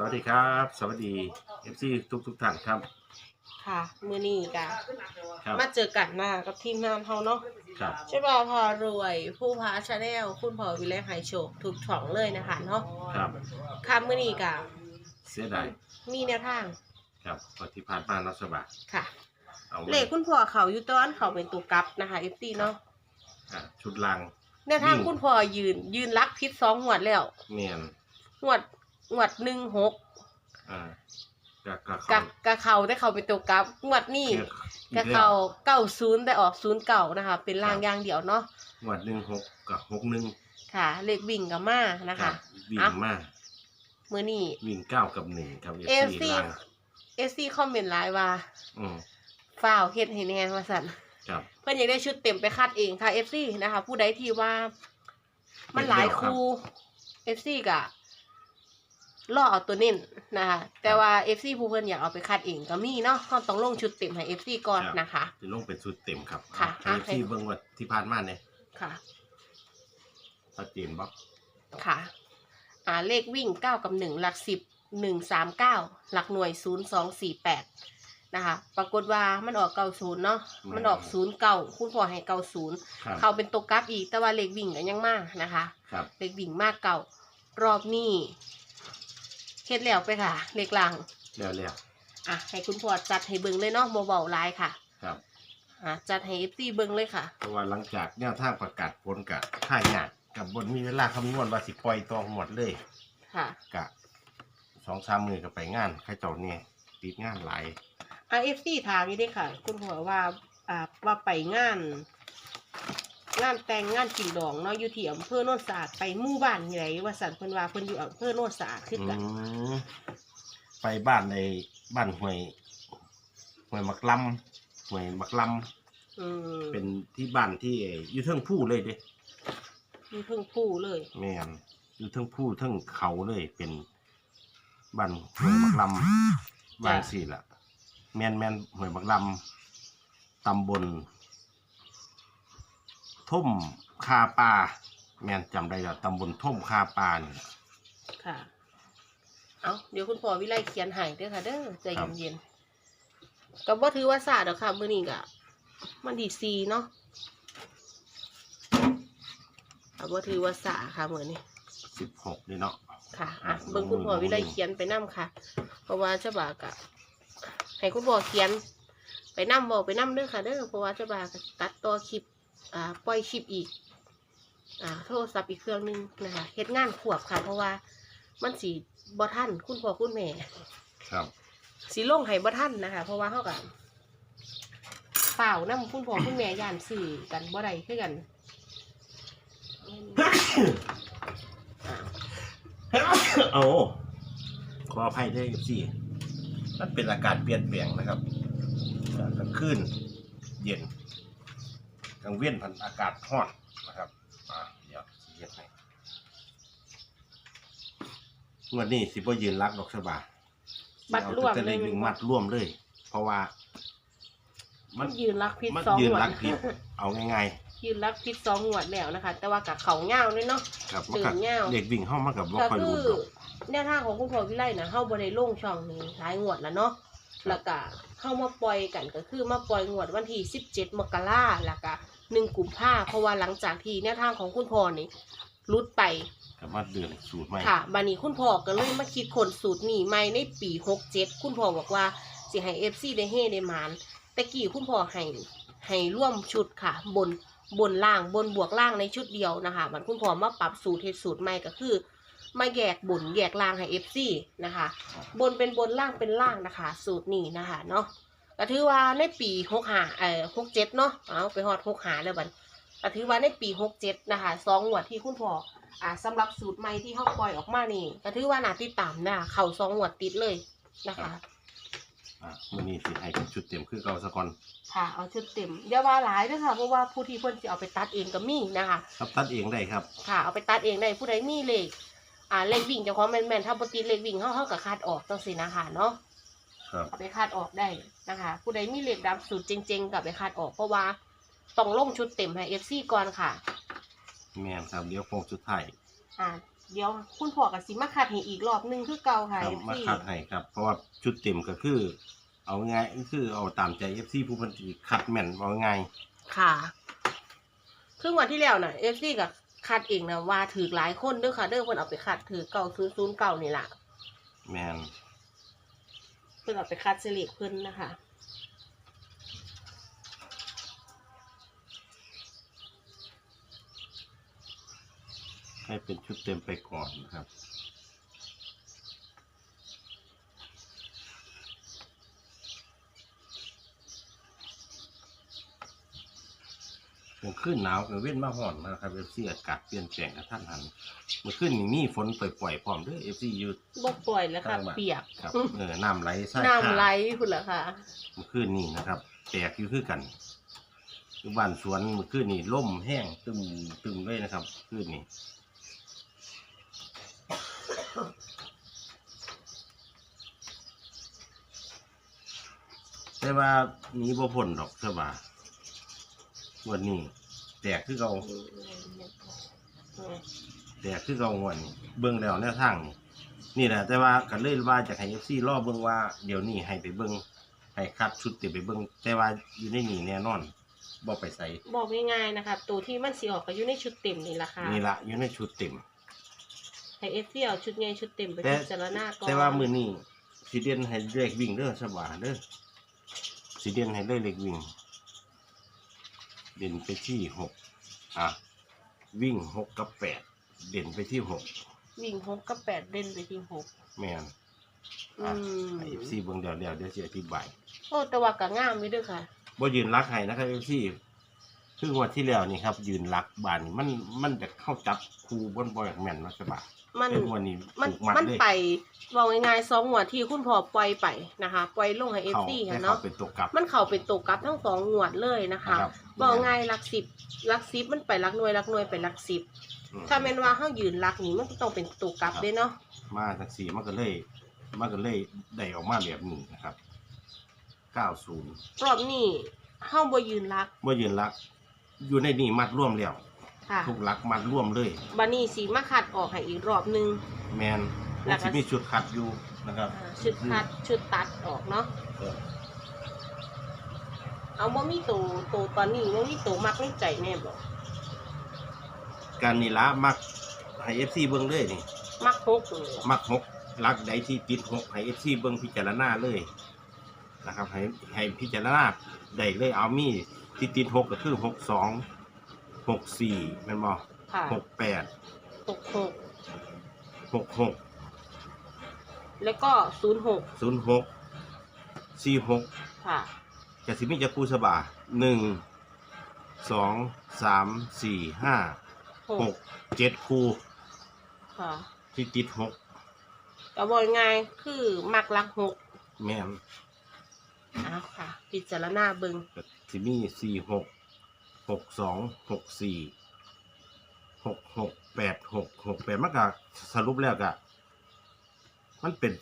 สวัสดีครับ สวัสดีเอฟซีทุกทุกๆท่านครับ ค่ะมือนี้กะครับ มาเจอกันหน้ากับทีมงานเขาเนาะครับ ใช่ป่ะพอรวย ผู้พาชาแนลคุณพ่อวิเลไฮโชคทุกช่องเลยนะคะเนาะครับ ค่ะมือนี้กะเสียดายมีแนวทางครับปฏิภาณบ้านรัสบาค่ะ เอาเลขคุณพ่อเขาอยู่ตอนเขาเป็นตัวกลับนะคะเอฟซีเนาะอะชุดลางแนวทางวิ่งคุณพ่อยืนยืนรักพิษสองหวดแล้ว เมียนหวด หวดหนึ่งหกอ่ากับกับกะเขากะเขาได้เขาเป็นตัวกลับหวดนี่อีกะกแล้เขาวเก้าศูนย์ได้ออกศูนย์เก่านะคะ เป็นรางอย่างเดียวเนาะงวดหนึ่งหกกับหกหนึ่งค่ะ เลขวิ่งกับมานะคะวิ่งอะ มากมือนี้วิ่งเก้ากับหนึ่งครับเอเอฟฟซีซีลางเอฟซีคอมเมนต์ไลน์ว่าอืมฝ้าวเฮ็ดให้แน่ว่าสั่นครับ เพิ่นอยากได้ชุดเต็มไปคัดเองค่ะเอฟซีนะคะ ผู้ใดที่ว่า มันหลายคูเอฟซีกะ ล่อเอาตัวเน้นนะคะแต่ว่าเอฟซีผู้เพิ่นอยากเอาไปคัดเองก็มีเนาะเราต้องลงชุดเต็มให้เอฟซีก่อนนะคะ จะลงเป็นชุดเต็มครับค่ะ เอฟซีเบิ้งว่าที่ผ่านมาเนี่ยค่ะ ชัดเจนบ่ค่ะ อ่า เลขวิ่งเก้ากับหนึ่งหลักสิบหนึ่งสามเก้าหลักหน่วยศูนย์สองสี่แปดนะคะ ปรากฏว่ามันออกเก้าศูนย์เนาะ มันออกศูนย์เก้าคุณพ่อให้เก้าศูนย์ครับ เขาเป็นตัวกราฟอีก แต่ว่าเลขวิ่งก็ยังมากนะคะ ครับ เลขวิ่งมากเก่ารอบนี้ เฮ็ดแล้วไปค่ะเลขหลังแล้วแล้วอะให้คุณพ่อจัดให้เบิ่งเลยเนาะเบาๆไลายค่ะครับอะจัดให้เอฟซีเบิ่งเลยค่ะ เพราะว่าหลังจากแนวทางประกาศผลกับค่ายงานกับบนมีเวลาคำนวณว่าสิปล่อยตองหมดเลยค่ะกะสองสามมือก็ไปงานใครเจ้าเนี่ยติดงานหลายอะเอฟซีถามอยู่เด้ค่ะ คุณพ่อว่าอ่าว่าไปงาน งานแต่งงานกินดองเนาะอยู่ที่อำเภอโนนสะอาดไปหมู่บ้านไหนว่าสันเพิ่นว่าเพิ่นอยู่อำเภอโนนสะอาดคืออืกันมไปบ้านในบ้านห้วยห้วยมักลำห้วยมักลอืมำเป็นที่บ้านที่อยู่เทิงผู้เลยเด้มีเพิ่งผู้เลย แม่นอยู่เทิงผู้เทิงเขาเลยเป็นบ้านห้วยมักลำบ้านสี่ละแม่นแม่นห้วยมักลำตำบล ท่มคาปาแม่นจำได้แล้วตำบลท่มคาปานี่ ค่ะ เอาเดี๋ยวคุณพ่อวิไลเขียนให้เด้อค่ะ เด้อใจครับ เย็นๆก็บ่ถือว่าสาดอกค่ะมื้อนี้ก็มันดีซีเนาะก็บ่ถือว่าสาค่ะมื้อนี้ สิบหกเลยเนาะ ค่ะอะเบิ่งคุณพ่อวิไลเขียนไปนํค่ะ เพราะว่าเจ้าบ่าวกะให้คุณพ่อเขียน ไปนํบอกไปนํเด้อค่ะเด้อเพราะว่าเจ้าบ่าวก็ตัดต่อคลิป ปล่อยคลิปอีกอ่าโทรศัพท์อีกเครื่องหนึงนะคะเฮ็ดงานขวบค่ะ เพราะว่ามันสิบ่ทันคุณพ่อคุณแม่ ครับสิลงให้บ่ทันนะคะ เพราะว่าเฮาก็เปล่านํคุณพ่อคุณแม่ย่านสื่อกันบ่ได้คือกันอ่าเอาขออภัยด้วยสิมันเป็นอากาศเปลี่ยนแปลงนะครับอ่ากลางคืนเย็นกลางเว้นพันอากาศร้อนนะครับอ่าเดี๋ยวสิเย็นให้งวดนี้สิบ่ยืนรักดอกสบาบัดร่วมจะเลได้ยวิ่งมัดร่วมเลย เพราะว่า มัมันนยืนรักพิษมันสองยืนหวดรักผิด เอาง่ายยืนรักพิษสองหวดแล้วนะคะ แต่ว่ากับเขาเง่าวเลยเนาะ ๆครับเดินยาว เด็กวิ่งเข้ามากับบ่ก็ค่อยคืรู้อดอกแนวทางของคุณพ่อวิไลนะเฮาบ่ได้ลงช่องนี้หลายงวดแล้วเนาะ แล้วก็เฮามาปล่อยกันก็คือมาปล่อยงวดวันที่17มกราแล้วก็1กุมภาเพราะว่าหลังจากที่แนวทางของคุณพ่อนี่รุดไปกับมาเดือนสูตรใหม่ค่ะบานี้คุณพ่อก็เลยมาคิดคนสูตรนี้ใหม่ในปี67คุณพ่อบอกว่าสิให้ FC ได้เฮได้หมานแต่กี้คุณพ่อให้ให้ร่วมชุดค่ะ บนบนล่างบนบวกล่างในชุดเดียวนะคะมันคุณพ่อมาปรับสูตรเฮ็ดสูตรใหม่ก็คือ มาแยกบนแยกล่างให้ FC นะคะ บนเป็นบนล่างเป็นล่างนะคะ สูตรนี้นะคะเนาะก็ถือว่าในปี65เอ่อ67เนาะเอาไปฮอด65แล้วบัดก็ถือว่าในปี67นะคะสองงวดที่คุณพ่ออ่าสำหรับสูตรใหม่ที่เขาปล่อยออกมานี่ก็ถือว่าน่าติดตามนะเข่าสองหัวดติดเลยนะคะ อะมื้อนี้สิให้เป็นชุดเต็มคือเก่าซะก่อนค่ะ เอาชุดเต็มอย่าว่าหลายด้วยค่ะเพราะว่าผู้ที่เพิ่นจะเอาไปตัดเองก็มีนะคะ ครับตัดเองได้ครับ ค่ะ เอาไปตัดเองได้ผู้ใดมีเลข อ่าเลขวิ่งเจ้าของแม่นๆถ้าปกติเลขวิ่งเขาเขาก็คาดออกจังสินะคะเนาะครับเอาไปคาดออกได้นะคะ ผู้ใดมีเลขดับสูตรเจงๆกับไปคาดออกเพราะว่าต้องลงชุดเต็มให้ FC ก่อนค่ะ แม่นครับเดี๋ยวโค้งสุดท้ายอ่า เดี๋ยวคุณพ่อกับสิมาคัดให้อีกรอบหนึงคือเก่าค่ะครับ FC มาคัดให้ครับ เพราะว่าชุดเต็มก็คือ เอาง่ายคือเอาตามใจ FC ผู้เพันธีคัดแม่นเอาง่ายค่ะครึ่งวันที่แล้วน่ะ FC กับ คัดเองนะว่าถือหลายคนเด้อค่ะ เด้อเพิ่นเอาไปคัดถือเก่าศูนย์ศูนย์เก่านี่ล่ะแม่นเพิ่นเอาไปคัดเสลีกเพิ่นนะคะให้เป็นชุดเต็มไปก่อนนะครับ มันขึ้นหนาวกับเว้นมาห่อนนะครับเอฟซีอากาศเปลี่ยนแปลงกับท่านหันเมื่อขึ้นนี่มีฝนปล่อยๆพร้อมเด้วยเอฟซีอยู่บ่ปล่อยแล้วค่ะตั้งมาเปียกครับเออน้ำไหลใส่น้ำไหลขาพุ่นละค่ะเมื่อคืนนี่นะครับแตกอยู่คือกันอยู่บ้านสวนเมื่อคืนนี่ล่มแห้งตึมตึมเลยนะครับคืนนี่แต่ว่าหนี้บ่พ้นดอกเสื้อบ่า วันนี้แตกคือเราแตกคือเรางวนนี้เบิ่งแล้วแนวทางนี่นี่แหละแต่ว่ากันเลยว่าจะให้ FC รอเบิ่งว่าเดี๋ยวนี้ให้ไปเบิ่งให้คัดชุดเต็มไปเบิ่งแต่ว่าอยู่ในนี่แน่นอนบ่ไปใส่บอกง่ายๆนะคะตัวที่มันสีออกก็อยู่ในชุดเต็มนี่แหละค่ะนี่ละอยู่ในชุดเต็มให้เอฟซีเอาชุดใหญ่ชุดเต็มไปแต่พิจารณาก่อนแต่ว่ามือนี้สิเด่นให้เลขวิ่งเด้อสบายเด้อสิเด่นให้เลขวิ่ง เด่นไปที่หกอะวิ่งหกกับแปดเด่นไปที่หกวิ่งหกกับแปดเด่นไปที่หกแม่นอือะมเอฟซีเบิ่งเดี๋ยวเดี๋ยวเดี๋ยวสิอธิบายโอ้แต่ว่าก็งามไว้ด้วยค่ะ บ่ยืนรักให้นะครับเอฟซีคืองวดที่แล้วนี่ครับ ยืนรักบานนี่มันมันจะเข้าจับครูบนบอยแม่นเนาะสบาย มันเป็นงวดนี้มันถูกมัดมันเลยไปบอกง่ายๆสองหัวดที่คุณพ่อปล่อยไปนะคะปล่อยลงให้เอฟเข้าซีให้ค่ะเขาเนาะเป็นตัวกลับมันเข้าเป็นตัวกลับทั้งสองหัวดเลยนะคะนะครับบอกง่ายหลักสิบหลักสิบมันไปหลักหน่วยหลักหน่วยไปหลักสิบอืม ถ้าแม่นว่าเฮายืนหลักนี่มันก็ต้องเป็นตัวกลับ เด้เนาะมาจากสีมันก็เลยมันก็เลยได้ออกมาแบบนี้นะครับ 90 รอบนี้เฮาบ่ยืนหลัก เมื่อยืนรัก อยู่ในนี่มัดร่วมแล้ว ค่ะทุกรักมัดร่วมเลยบัดนี้สิมาคัดออกให้อีกรอบหนึง แมนแล้มันวก็จะมีชุดคัดอยู่นะครับอ่าชุดคัดชุดตัดออกเนาะ เออเอาบ่มีตัวตัวตอนนี้บ่มีตัวมักในใจแน่บ่การนี่ละมักให้เอฟซีเบิ้งเลยนี่ มักหกเลยมักหกรักใดที่ติดหกให้เอฟซีเบิ้งพิจารณาเลยนะครับให้ให้พิจารณาได้เลยเอามีที่ติดหกก็คือหกสอง หกสี่แม่นบ่ค่ะหกแปดหกหกหกหกแล้วก็ศูนย์หกศูนย์หกสี่หกค่ะกสิมีจะคูสบาหนึ่งสองสามสี่ห้าหหกกเจ็ดคูค่ะที่ติดหกก็บอกง่ายๆคือมักลักหกแม่นอ้าวค่ะ พิจารณาเบิ่งกสิมีสี่หก หกสองหกสี่หกหกแปดหกหกแปดมันก็สรุปแล้วก็มันเป็น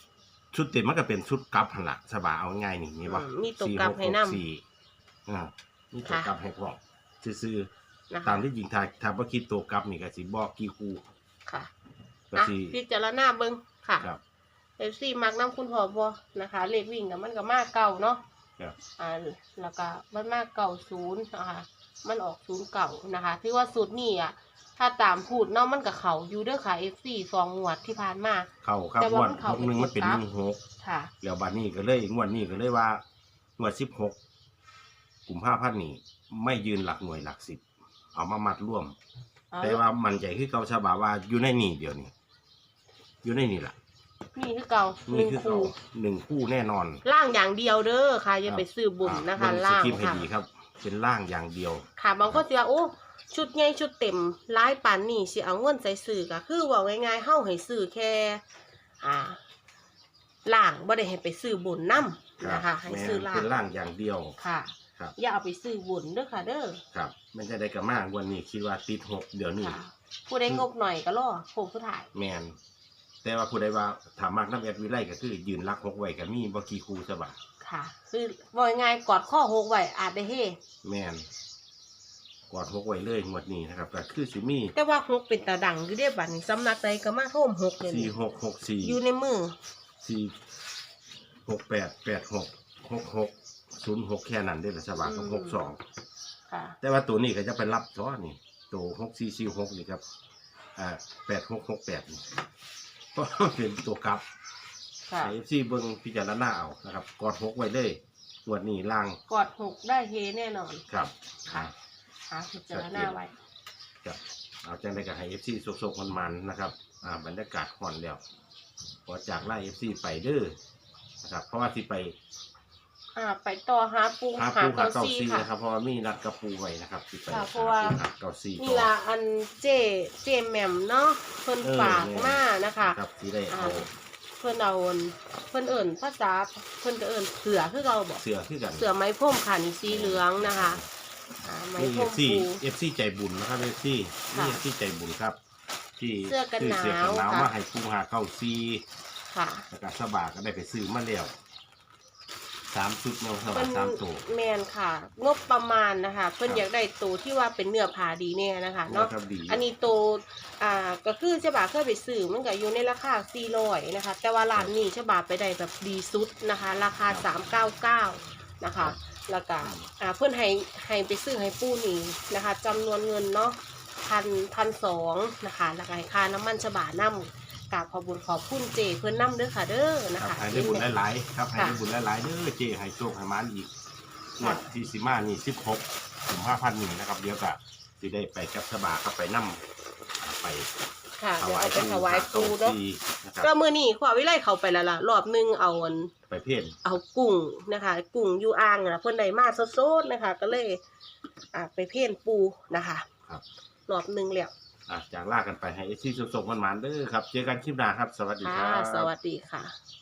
ชุดเต็มมันก็เป็นชุดกลับหันละสบายเอาง่ายนี่นี่ว่าอืมมีตัวกลับให้นำ สี่อ่ามีตัวค่ะกลับให้พร้อมซื่อนะๆคะตามที่จริงถ้าถ้าบ่คิดตัวกลับนี่ก็สิบอกกี่คูค่ะก็อะสิพิจารณาเบิ่งค่ะครับ เอฟซีมักน้ำคุณพ่อบ่นะคะ เลขวิ่งกับมันก็มาเก่าเนาะครับ อ่าแล้วก็มันมาเก่าศูนย์นะคะ มันออกศูนย์เก่านะคะที่ว่าสูตรนี่อะ ถ้าตามพูดเนาะมันกับเขาอยู่เด้อค่ะเอฟซีสองงวดที่ผ่านมา เข้าครับแต่งว่าวดมันเข้าหกหนึ่งมันเป็นเป็นหตัวกลับนึ่งหกค่ะ แล้วบัดนี้ก็เลยงวดนี้ก็เลยว่างวดสิบหกกลุ่มห้าพันนี่ไม่ยืนหลักหน่วยหลักสิบเอามามัดร่วม เอาแต่ว่ามันใจคือเก่าชาวบาว่าอยู่ในนี่เดียวนี้อยู่ในนี่แหละนี่คือเก่าหนี่นึ่งคือคู่เก่าหนึ่งคู่แน่นอน ล่างอย่างเดียวเด้อค่ะอย่าไปซื้อบุญนะคะอ่ล่างเบิ่สคริปต์ให้ค่ะ ดีครับ เป็นล่างอย่างเดียว ค่ะบางคนสิว่าโอ้ชุดใหญ่ชุดเต็มร้ายปานนี่สิเอาเงินใส่ซื้อก็คือเว่าง่ายๆเฮาให้ซื้อแค่ อ่าล่างบ่ได้ให้ไปซื้อบุญนํนะคะให้แม่ซื้อล่างเป็นล่างอย่างเดียว ค่ะ ครับ อย่าเอาไปซื้อบุญเด้อค่ะ เด้อครับมันจะได้กระมากวันนี้คิดว่าติดหกเดี๋ยวนี้ค่ะ ผู้ใดงบหน่อยก็รอโค้งสุดท้ายแมนแต่ว่าผู้ใดว่าถามมากน้ำแอดวิไลก็คือยืนรักหกไว้กับมีบ่กี่คู่สบาย ค่ะ คือว่าง่ายๆกอดข้อหกไว้อาจได้เฮแมนกอดหกไว้เลยงวดนี้นะครับก็คือสิมีแต่ว่าหกเป็นตาดังอยู่เด้บัดนี้สำนักใดก็มาโท่มหกเลยสี่นี่หกหกสี่อยู่ในมือสี่หกแปดแปดหกหกหกศูนย์หกแค่นั้นได้ละสบายกับหกสองค่ะ แต่ว่าตัวนี้ก็จะไปรับซ้อนี่ตัวหกสี่สี่หกนี่ครับอ่าแปดหกหกแปดนี่เพราะมันเป็นตัวกลับ ค่ะ เอฟซีเบิ้งพิจารณาเอานะครับกอดหกไว้เลยงวดนี้ล่างกอดหกได้เฮแน่นอน ครับค่ะ หาพิจารณาไว้ ครับเอาจังได้กับให้เอฟซีโซกๆมันๆนะครับอ่าบรรยากาศห่อนแล้วพอจากไล่เอฟซีไปเด้อนะครับ เพราะว่าที่ไปอ่า ไปต่อหาปูหาหาปูหาเกาเกาซีซีค่ะ นะครับเพราะว่ามีนัดกับปูไว้นะครับที่ไปค่ะหาเพปูราะว่า หาเกาซีนี่ต่อ ละอันเจเจแหม่มเนาะเพิ่นเออฝากเนี่ยมานะคะ ครับที่ได้เอาอ่าเพิ่นเอาอันเพิ่นเอิ่นภาษาเพิ่นก็เอิ่นเสือคือเราบอกเสือขึ้นกันเสือไม้พรมค่ะนี่สีเหลืองนะคะอ่าไม้นี่พรเอมฟซีปู เอฟซีใจบุญนะครับเอฟซีค่ะนี่เอฟซีใจบุญครับ ที่เสื้อกันหนาวซื้อเสื้อกันหนาวค่ะ มาให้ปูหาเก้าซีค่ะ แล้วก็สบายก็ได้ไปซื้อมาแล้ว สามชุดเนาะสบาเพิ่ยนสามตัว แมนค่ะ งบประมาณนะคะเพิ่นครับอยากได้ตัวที่ว่าเป็นเนื้อผาดีเนี่ยนะคะเนาะครับดี อันนี้ตัวอ่าก็คือฉบาเคยไปซื้อมันก็อยู่ในราคา400นะคะ แต่ว่าร้านนี้ฉบาไปได้แบบดีสุดนะคะ ราคา 399นะคะ แล้วก็อ่าเพื่อนให้ให้ไปซื้อให้ปูนี่นะคะจำนวนเงินเนาะพันพันสองนะคะแล้วก็ให้ค่าน้ำมันฉบานํ กราบขอบคุญขอบคุณเจเพื่อนนํเด้อค่ะเด้อนะครัคะบให้ได้บุญหลายๆครับให้ค่ะได้บุญหลายๆเด้อเจให้โชคให้มานอีกงวดค่ะที่สิมานี่สิบหกถึงห้าพันนี่นะครับเดี๋ยวก็สิได้ไปกับสบาครับไปนั่ไปค่ะถเดี๋ยววายเอาไปถวายปูปูเนาะนะครับก็มือนี่ขวาวิไลเขาไปแล้วล่ะรอบหนึงเอาอัน ไปเพ่น เอากุ้งนะคะ กุ้งอยู่อ่างนะเพิ่นได้มาสดๆนะคะ ก็เลย อ่าไปเพ่นปูนะคะครับ รอบหนึงแล้ว อะจากลากันไปให้เอซี่สุกๆมันๆเด้อครับ เจอกันคลิปหน้าครับ สวัสดีคค่ะ รับ สวัสดีค่ะ